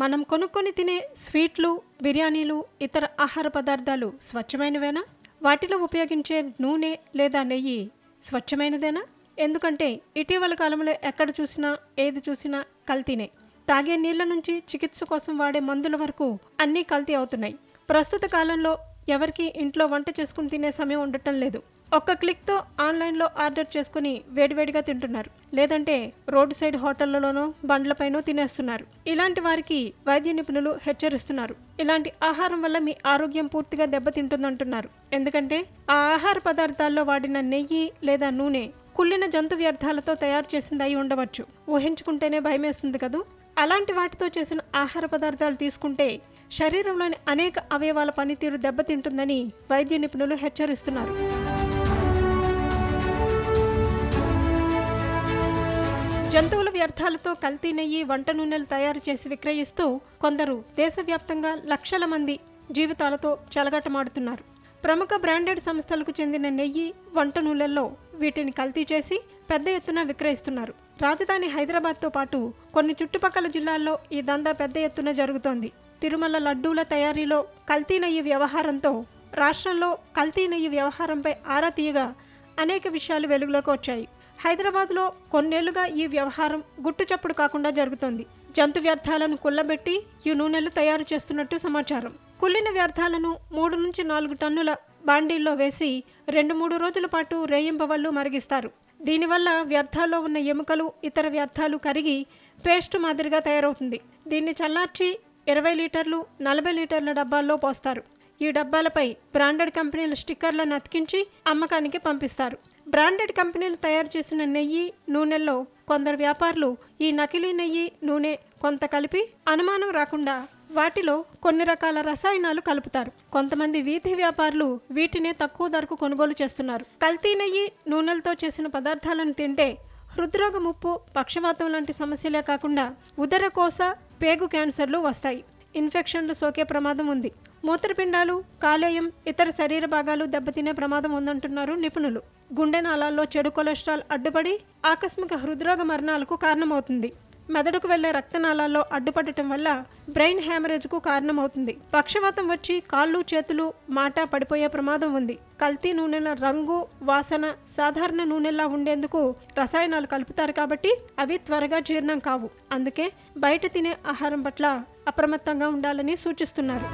మనం కొనుక్కొని తినే స్వీట్లు బిర్యానీలు ఇతర ఆహార పదార్థాలు స్వచ్ఛమైనవేనా? వాటిలో ఉపయోగించే నూనె లేదా నెయ్యి స్వచ్ఛమైనదేనా? ఎందుకంటే ఇటీవల కాలంలో ఎక్కడ చూసినా ఏది చూసినా కల్తీనే. తాగే నీళ్ళ నుంచి చికిత్స కోసం వాడే మందుల వరకు అన్నీ కల్తీ అవుతున్నాయి. ప్రస్తుత కాలంలో ఎవరికి ఇంట్లో వంట చేసుకుని తినే సమయం ఉండటం లేదు. ఒక్క క్లిక్తో ఆన్లైన్లో ఆర్డర్ చేసుకుని వేడివేడిగా తింటున్నారు. లేదంటే రోడ్ సైడ్ హోటళ్ళలోనో బండ్లపైనో తినేస్తున్నారు. ఇలాంటి వారికి వైద్య నిపుణులు హెచ్చరిస్తున్నారు. ఇలాంటి ఆహారం వల్ల మీ ఆరోగ్యం పూర్తిగా దెబ్బతింటుందంటున్నారు. ఎందుకంటే ఆ ఆహార పదార్థాల్లో వాడిన నెయ్యి లేదా నూనె కుళ్ళిన జంతు వ్యర్థాలతో తయారు చేసింది అయి ఉండవచ్చు. ఊహించుకుంటేనే భయమేస్తుంది కదూ? అలాంటి వాటితో చేసిన ఆహార పదార్థాలు తీసుకుంటే శరీరంలోని అనేక అవయవాల పనితీరు దెబ్బతింటుందని వైద్య నిపుణులు హెచ్చరిస్తున్నారు. జంతువుల వ్యర్థాలతో కల్తీ నెయ్యి వంట నూనెలు తయారు చేసి విక్రయిస్తూ కొందరు దేశవ్యాప్తంగా లక్షల మంది జీవితాలతో చెలగటమాడుతున్నారు. ప్రముఖ బ్రాండెడ్ సంస్థలకు చెందిన నెయ్యి వంట నూనెల్లో వీటిని కల్తీ చేసి పెద్ద ఎత్తున విక్రయిస్తున్నారు. రాజధాని హైదరాబాద్తో పాటు కొన్ని చుట్టుపక్కల జిల్లాల్లో ఈ దందా పెద్ద ఎత్తున జరుగుతోంది. తిరుమల లడ్డూల తయారీలో కల్తీ నెయ్యి వ్యవహారంతో రాష్ట్రంలో కల్తీ నెయ్యి వ్యవహారంపై ఆరా తీయగా అనేక విషయాలు వెలుగులోకి వచ్చాయి. హైదరాబాద్లో కొన్నేళ్ళుగా ఈ వ్యవహారం గుట్టుచప్పుడు కాకుండా జరుగుతోంది. జంతు వ్యర్థాలను కుల్లబెట్టి ఈ నూనెలు తయారు చేస్తున్నట్టు సమాచారం. కుళ్ళిన వ్యర్థాలను మూడు నుంచి నాలుగు టన్నుల బాండీల్లో వేసి రెండు మూడు రోజుల పాటు రేయింబవళ్ళు మరిగిస్తారు. దీనివల్ల వ్యర్థాల్లో ఉన్న ఎముకలు ఇతర వ్యర్థాలు కరిగి పేస్ట్ మాదిరిగా తయారవుతుంది. దీన్ని చల్లార్చి ఇరవై లీటర్లు నలభై లీటర్ల డబ్బాల్లో పోస్తారు. ఈ డబ్బాలపై బ్రాండెడ్ కంపెనీల స్టిక్కర్లను అతికించి అమ్మకానికి పంపిస్తారు. బ్రాండెడ్ కంపెనీలు తయారు చేసిన నెయ్యి నూనెల్లో కొందరు వ్యాపారులు ఈ నకిలీ నెయ్యి నూనె కొంత కలిపి అనుమానం రాకుండా వాటిలో కొన్ని రకాల రసాయనాలు కలుపుతారు. కొంతమంది వీధి వ్యాపారులు వీటినే తక్కువ ధరకు కొనుగోలు చేస్తున్నారు. కల్తీ నెయ్యి నూనెలతో చేసిన పదార్థాలను తింటే హృద్రోగ ముప్పు పక్షవాతం లాంటి సమస్యలే కాకుండా ఉదరకోశ పేగు క్యాన్సర్లు వస్తాయి. ఇన్ఫెక్షన్లు సోకే ప్రమాదం ఉంది. మూత్రపిండాలు కాలేయం ఇతర శరీర భాగాలు దెబ్బతినే ప్రమాదం ఉందంటున్నారు నిపుణులు. గుండె నాళాల్లో చెడు కొలెస్ట్రాల్ అడ్డుపడి ఆకస్మిక హృద్రోగ మరణాలకు కారణమవుతుంది. మెదడుకు వెళ్ళే రక్తనాళాల్లో అడ్డుపడటం వల్ల బ్రెయిన్ హ్యామరేజ్కు కారణమవుతుంది. పక్షవాతం వచ్చి కాళ్ళు చేతులు మాట పడిపోయే ప్రమాదం ఉంది. కల్తీ నూనెల రంగు వాసన సాధారణ నూనెలా ఉండేందుకు రసాయనాలు కలుపుతారు కాబట్టి అవి త్వరగా జీర్ణం కావు. అందుకే బయట తినే ఆహారం పట్ల అప్రమత్తంగా ఉండాలని సూచిస్తున్నారు.